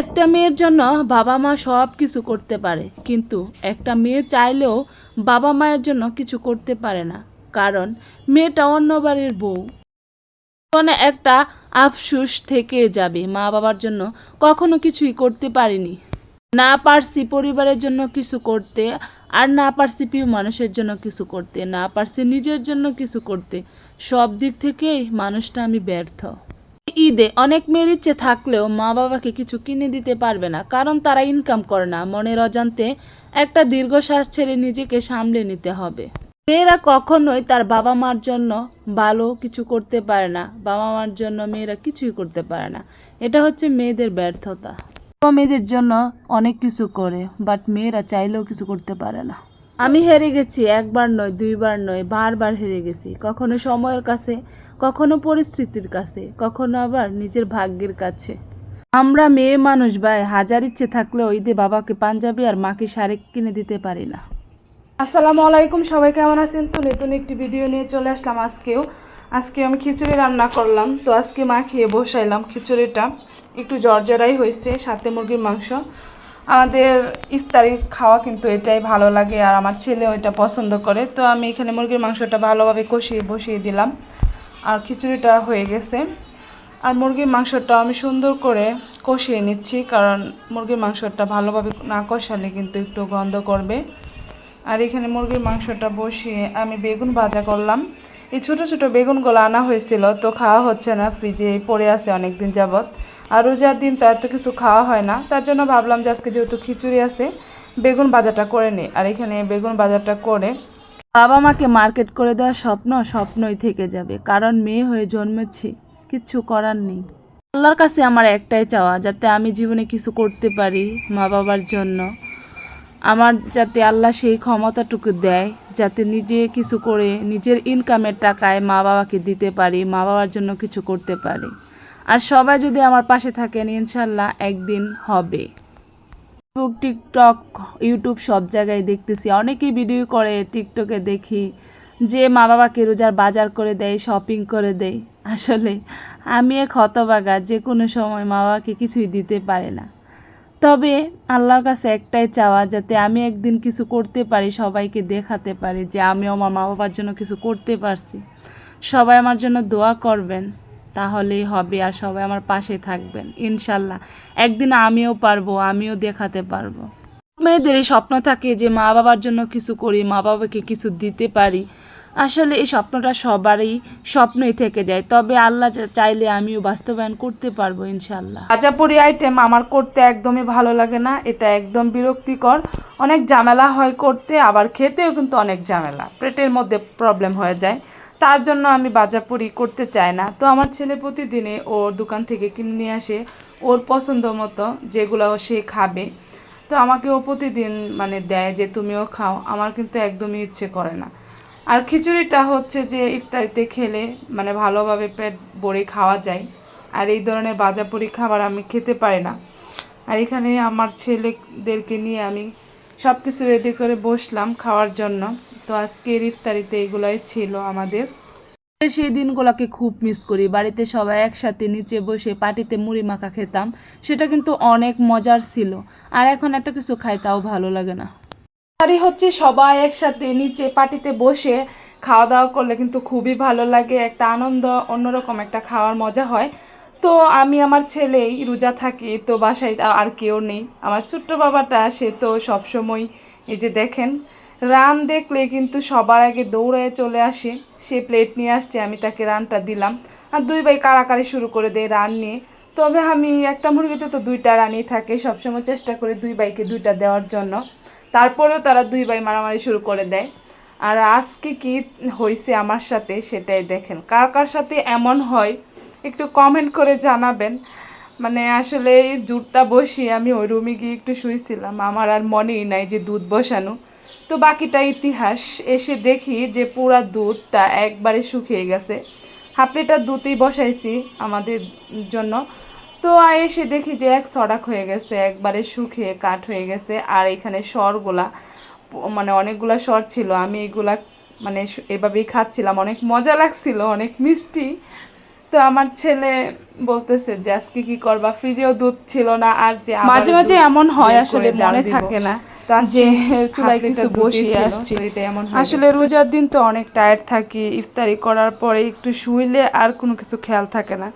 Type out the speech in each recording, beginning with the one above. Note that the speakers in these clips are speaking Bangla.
একটা মেয়ের জন্য বাবা মা সব কিছু করতে পারে, কিন্তু একটা মেয়ে চাইলেও বাবা মায়ের জন্য কিছু করতে পারে না, কারণ মেয়েটা অন্য বাড়ির বউ। মানে একটা আফসুস থেকে যাবে, মা বাবার জন্য কখনো কিছুই করতে পারিনি। না পারছি পরিবারের জন্য কিছু করতে, আর না পারছি প্রিয় মানুষের জন্য কিছু করতে, না পারছি নিজের জন্য কিছু করতে। সব দিক থেকেই মানুষটা আমি ব্যর্থ। ঈদে অনেক মেয়ের ইচ্ছে থাকলেও মা বাবাকে কিছু কিনে দিতে পারবে না, কারণ তারা ইনকাম করে না। মনের অজান্তে একটা দীর্ঘশ্বাস ছেড়ে নিজেকে সামলে নিতে হবে। মেয়েরা কখনোই তার বাবা মার জন্য ভালো কিছু করতে পারে না বাবা মার জন্য মেয়েরা কিছুই করতে পারে না। এটা হচ্ছে মেয়েদের ব্যর্থতা। মেয়েদের জন্য অনেক কিছু করে বাট মেয়েরা চাইলেও কিছু করতে পারে না। আমি হেরে গেছি, একবার নয়, দুইবার নয়, বারবার হেরে গেছি। কখনো সময়ের কাছে, কখনো পরিস্থিতির কাছে, কখনো আবার নিজের ভাগ্যের কাছে। আমরা মেয়ে মানুষ ভাই, হাজার ইচ্ছে থাকলেও ঈদে বাবাকে পাঞ্জাবি আর মাকে শাড়ি কিনে দিতে পারি না। আসসালামু আলাইকুম, সবাই কেমন আছেন? তো নতুন একটি ভিডিও নিয়ে চলে আসলাম আজকেও। আজকে আমি খিচুড়ি রান্না করলাম, তো আজকে মা খেয়ে বসাইলাম খিচুড়িটা। একটু জর্জরাই হয়েছে, সাথে মুরগির মাংস। আমাদের ইফতারি খাওয়া কিন্তু এটাই ভালো লাগে আর আমার ছেলেও এটা পছন্দ করে। তো আমি এখানে মুরগির মাংসটা ভালোভাবে কষিয়ে বসিয়ে দিলাম আর খিচুড়িটা হয়ে গেছে। আর মুরগির মাংসটা আমি সুন্দর করে কষিয়ে নিচ্ছি কারণ মুরগির মাংসটা ভালোভাবে না কষালে কিন্তু একটু গন্ধ করবে। আর এখানে মুরগির মাংসটা বসিয়ে আমি বেগুন ভাজা করলাম। এই ছোট ছোট বেগুনগুলো আনা হয়েছিল, তো খাওয়া হচ্ছে না, ফ্রিজে পড়ে আছে অনেক দিন যাবৎ। আর রোজার দিন তো এত কিছু খাওয়া হয় না, তার জন্য ভাবলাম যে আজকে যেহেতু খিচুড়ি আছে, বেগুন বাজারটা করে নিই আর এখানে বেগুন বাজারটা করে বাবা মাকে মার্কেট করে দেওয়ার স্বপ্ন স্বপ্নই থেকে যাবে, কারণ মেয়ে হয়ে জন্মেছি, কিচ্ছু করার নেই। আল্লাহর কাছে আমার একটাই চাওয়া, যাতে আমি জীবনে কিছু করতে পারি মা বাবার জন্য। আমার যাতে আল্লাহ সেই ক্ষমতাটুকু দেয়, যাতে নিজে কিছু করে নিজের ইনকামের টাকায় মা বাবাকে দিতে পারি, মা বাবার জন্য কিছু করতে পারি। আর সবাই যদি আমার পাশে থাকেন ইনশাল্লাহ একদিন হবে। ফেসবুক টিকটক ইউটিউব সব জায়গায় দেখতেছি। অনেকেই ভিডিও করে টিকটকে দেখি যে মা বাবাকে রোজার বাজার করে দেয় শপিং করে দেয়। আসলে আমি এক হতবাগা যে কোনো সময় মা বাবাকে কিছুই দিতে পারে না। তবে আল্লাহর কাছে একটাই চাওয়া, যাতে আমি একদিন কিছু করতে পারি, সবাইকে দেখাতে পারি যে আমিও আমার মা বাবার জন্য কিছু করতে পারছি। সবাই আমার জন্য দোয়া করবেন, তাহলেই হবে আর সবাই আমার পাশে থাকবেন, ইনশাল্লাহ। একদিন আমিও পারব, আমিও দেখাতে পারব। মেয়েদের এই স্বপ্ন থাকে যে মা বাবার জন্য কিছু করি মা বাবাকে কিছু দিতে পারি। আসলে এই স্বপ্নটা সবারই স্বপ্নই থেকে যায়। তবে আল্লাহ চাইলে আমিও বাস্তবায়ন করতে পারব ইনশাল্লাহ ভাজাপুরি আইটেম আমার করতে একদমই ভালো লাগে না, এটা একদম বিরক্তিকর। অনেক ঝামেলা হয় করতে, আবার খেতেও কিন্তু অনেক ঝামেলা, পেটের মধ্যে প্রবলেম হয়ে যায়। তার জন্য আমি বাজাপুরি করতে চাই না। তো আমার ছেলে প্রতিদিনে ওর দোকান থেকে কিনে নিয়ে আসে, ওর পছন্দ মতো যেগুলো সে খাবে। তো আমাকে ও প্রতিদিন মানে দেয় যে, তুমিও খাও। আমার কিন্তু একদমই ইচ্ছে করে না। আর খিচুড়িটা হচ্ছে যে ইফতারিতে খেলে মানে ভালোভাবে পেট ভরে খাওয়া যায়। আর এই ধরনের বাজাপুরি খাবার আমি খেতে পারি না। আর এখানে আমার ছেলেদেরকে নিয়ে আমি সব কিছু রেডি করে বসলাম খাওয়ার জন্য। তো আজকের ইফতারিতে এগুলাই ছিল আমাদের। সেই দিনগুলোকে খুব মিস করি। বাড়িতে সবাই একসাথে নিচে বসে পাটিতে মুড়ি মাখা খেতাম। সেটা কিন্তু অনেক মজার ছিল। আর এখন এত কিছু খাই তাও ভালো লাগে না। আরে হচ্ছে সবাই একসাথে নিচে পাটিতে বসে খাওয়া দাওয়া করলে কিন্তু খুবই ভালো লাগে, একটা আনন্দ, অন্যরকম একটা খাওয়ার মজা হয়। তো আমি আমার ছেলেই রোজা থাকি, তো বাসায় আর কেউ নেই। আমার ছোট্ট বাবাটা, সে তো সবসময় এই যে দেখেন, রান দেখলে কিন্তু সবার আগে দৌড়ায় চলে আসে। সে প্লেট নিয়ে আসছে, আমি তাকে রানটা দিলাম। আর দুই ভাই কারাকারি শুরু করে দেয় রান নিয়ে। তবে আমি একটা মুরগিতে তো দুইটা রানই থাকে, সবসময় চেষ্টা করি দুই ভাইকে দুইটা দেওয়ার জন্য। তারপরেও তারা দুই ভাই মারামারি শুরু করে দেয়। আর আজকে কি হয়েছে আমার সাথে সেটাই দেখেন। কার কার সাথে এমন হয় একটু কমেন্ট করে জানাবেন। মানে আসলে এই দুধটা বসিয়ে আমি ওই রুমে গিয়ে একটু শুয়েছিলাম আমার আর মনেই নাই যে দুধ বসানো। তো বাকিটা ইতিহাস। এসে দেখি যে পুরা দুধটা একবারে শুকিয়ে গেছে। হাফ লিটার দুধই বসাইছি আমাদের জন্য। তো এসে দেখি যে এক সড়াক হয়ে গেছে একবারে শুকিয়ে কাঠ হয়ে গেছে আর এখানে স্বরগুলা মানে অনেকগুলা স্বর ছিল আমি এগুলা মানে এভাবেই খাচ্ছিলাম। অনেক মজা লাগছিল অনেক মিষ্টি। তো আমার ছেলে বলতেছে যে আজকে কি করবা? ফ্রিজেও দুধ ছিল না আর যে মাঝে মাঝে এমন হয় আসলে মনে থাকে না যে চুলায় কিছু বসিয়ে আসছি। এমন আসলে রোজার দিন তো অনেক টায়ার্ড থাকি ইফতারি করার পরে একটু শুইলে আর কোনো কিছু খেয়াল থাকে না।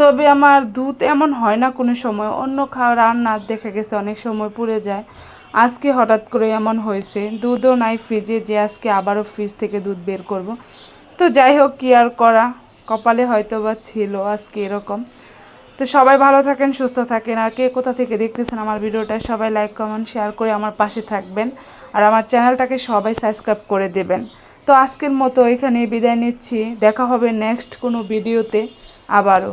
তবে আমার দুধ এমন হয় না কোনো সময়। অন্য খাওয়া রান্না দেখা গেছে, অনেক সময় পুড়ে যায়। আজকে হঠাৎ করে এমন হয়েছে, দুধও নাই ফ্রিজে যে আজকে আবারও ফ্রিজ থেকে দুধ বের করব। তো যাই হোক, কী আর করা? কপালে হয়তো বা ছিল আজকে এরকম। তো সবাই ভালো থাকেন, সুস্থ থাকেন। আর কে কোথা থেকে দেখতেছেন আমার ভিডিওটা, সবাই লাইক কমেন্ট শেয়ার করে আমার পাশে থাকবেন। আর আমার চ্যানেলটাকে সবাই সাবস্ক্রাইব করে দেবেন। তো আজকের মতো এখানে বিদায় নিচ্ছি। দেখা হবে নেক্সট কোনো ভিডিওতে আবারও।